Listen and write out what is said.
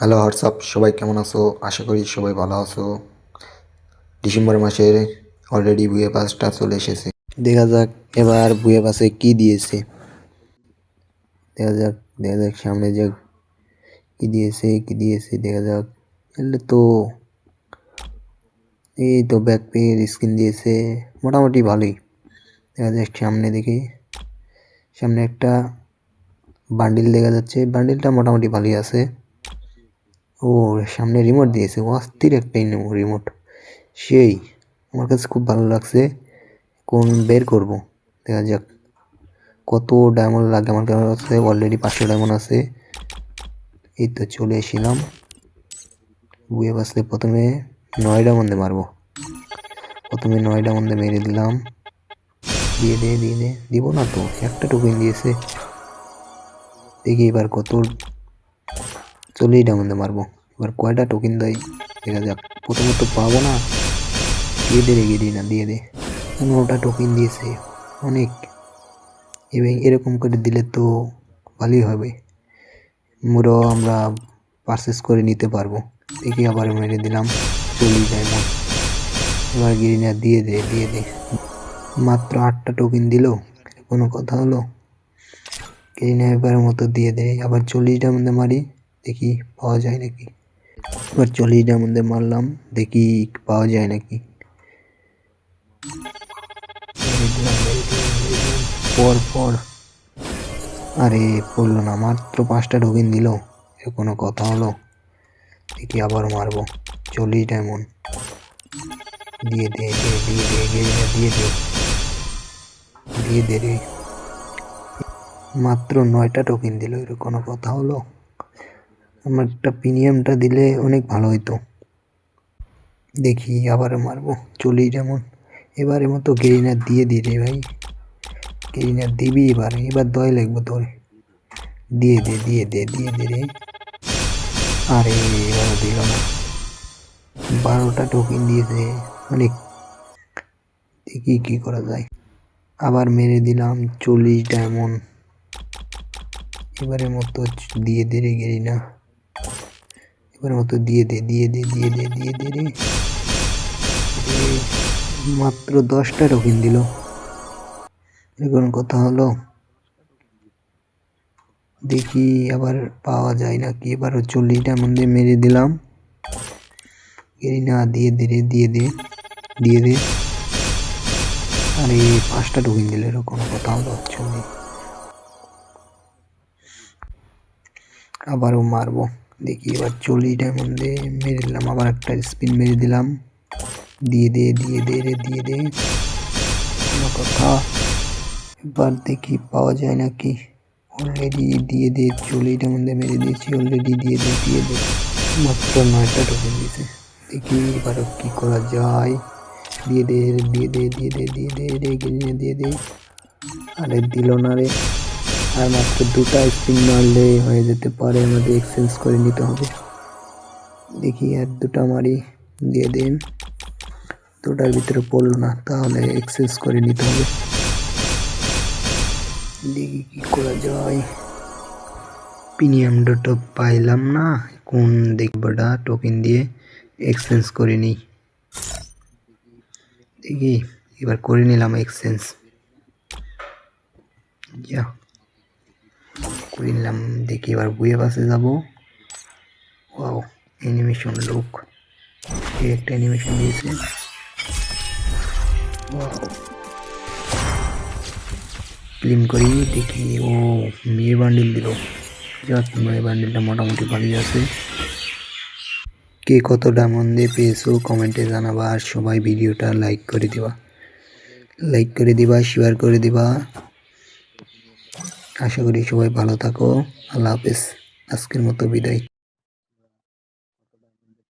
Hello WhatsApp সবাই কেমন আছো? আশা করি সবাই ভালো আছো। ডিসেম্বর মাসের অলরেডি বুয়ে পাসটা চলে এসেছে। দেখা যাক এবার বুয়ে পাসে কি দিয়েছে। দেখা যাক দেখা যাক সামনে যাক কি দিয়েছে কি দিয়েছে, দেখা যাক। এলে তো এই তো ব্যাক পেয়ের স্ক্রিন দিয়েছে, মোটামুটি ভালোই। দেখা যাক সামনে দেখি। সামনে একটা বান্ডিল দেখা যাচ্ছে। বান্ডিলটা মোটামুটি ভালোই আছে। ও, সামনে রিমোট দিয়েছে। অস্থির একটাই রিমোট সেই, আমার কাছে খুব ভালো লাগছে। কোন বের করব? দেখা যাক। কত ডায়মন্ড লাগে আমার কাছে অলরেডি পাঁচশো ডায়মন্ড আছে। এই তো চলে এসেছিলাম। বুয়ে বাসলে প্রথমে নয় ডায়মন্ডে মারবো। প্রথমে নয় ডায়মন্ডে মেরে দিলাম। দিয়ে দে দিয়ে দে। দিব না তো, একটা টোকেন দিয়েছে। দেখি এবার কত চল্লিশ ডায়মন্ডে মারবো। এবার কয়টা টোকেন দেয়? দেখা যাক। প্রথমে তো পাবো না। দিয়ে দে রেগে দিই না, দিয়ে দে। পনেরোটা টোকেন দিয়েছে। অনেক। এবং এরকম করে দিলে তো ভালোই হবে। মুরো আমরা পারচেস করে নিতে পারব। দেখি আবার মেরে দিলাম। চল্লিশ ডায়মন্ড এবার গিরিনা দিয়ে দে দিয়ে দে। মাত্র আটটা টোকেন দিল। কোনো কথা হলো? গিরিনা এবারের মতো দিয়ে দে। আবার চল্লিশ ডায়মন্ডে মারি। দেখি পাওয়া যায় নাকি? এবার চল্লিশ ডায়মন্ডে মারলাম, দেখি পাওয়া যায় নাকি। পর পর। আরে, পড়ল না, মাত্র পাঁচটা ঢোকিন দিল, এ কোনো কথা হলো? দেখি আবার মারবো চল্লিশ ডায়মন্ড দিয়ে দে দিয়ে দে গেরিনা দিয়ে দে দিয়ে দে। রে। মাত্র নয়টা টোকেন দিল, এর কোনো কথা হলো? আমার একটা প্রিমিয়ামটা দিলে অনেক ভালো হইতো। দেখি আবার মারবো চল্লিশ যেমন। এবারে মতো গেরিনা দিয়ে দি রে ভাই। গেরিনা দিবি এবার এবার দয় লাগবে তোর। দিয়ে দে দিয়ে দে দিয়ে দে রে। আরে, এবারও দিল না। বারোটা টোকেন দিয়েছে অনেক দেখি কি করা যায়। আবার মেরে দিলাম চল্লিশ ডায়মন্ড এবারের মতো দিয়ে দে রে গেরি না এবারের মতো দিয়ে দে দিয়ে দে দিয়ে দে দিয়ে দে রে। মাত্র দশটা টোকেন দিল। এখন কথা হলো, দেখি আবার পাওয়া যায় নাকি। এবার চল্লিশটার মধ্যে মেরে দিলাম। না, দিয়ে দে রে, দিয়ে দে দিয়ে দে। আরে, পাঁচটা টোকেন দিলে, এরকম কথা হলো চল্লিশ আবারও মারবো। দেখি, এবার চল্লিশ ডায়মন্ডে। মেরে দিলাম, আবার একটা স্পিন মেরে দিলাম। দিয়ে দে দিয়ে দে রে, দিয়ে দে। কথা। এবার দেখি পাওয়া যায় নাকি। অলরেডি দিয়ে দে চল্লিশ ডায়মন্ডে মেরে দিয়েছি অলরেডি দিয়ে দে দিয়ে দে। মাত্র নয়টা টোকেন দিয়েছে। দেখি এবার কি করা যায়। দিয়ে দে দিয়ে দে দিয়ে দে দিয়ে দে রে গিয়ে দিয়ে দে। আরে দিল না রে। আর মাত্র দুটা স্পিন মারলে হয়ে যেতে পারে, আমাদের এক্সচেঞ্জ করে নিতে হবে। দেখি আর দুটা মারি, দিয়ে দিন। দুটার ভিতরে পড়ল না, তাহলে এক্সচেঞ্জ করে নিতে হবে। দেখি কি করা যায়। প্রিমিয়াম ডোটো পাইলাম না, কোন দেখবোটা টোকেন দিয়ে এক্সচেঞ্জ করে নিই। দেখি, এবার করে নিলাম এক্সচেঞ্জ যা করে নিলাম দেখি এবার বুয়ে বাসে যাব। ওয়াও অ্যানিমেশন লুক একটা অ্যানিমেশন দিয়েছে। ক্লিন করি, দেখি, ও মেয়ে বান্ডিল দিল। মেয়ে বান্ডিলটা মোটামুটি ভালোই আছে। কে কত ডায়মন্ড দিয়ে পেয়েছ কমেন্টে জানাবা। আর সবাই ভিডিওটা লাইক করে দিবা। লাইক করে দিবা শেয়ার করে দিবা। আশা করি সবাই ভালো থাকো। আল্লাহ হাফিজ। আজকের মতো বিদায়।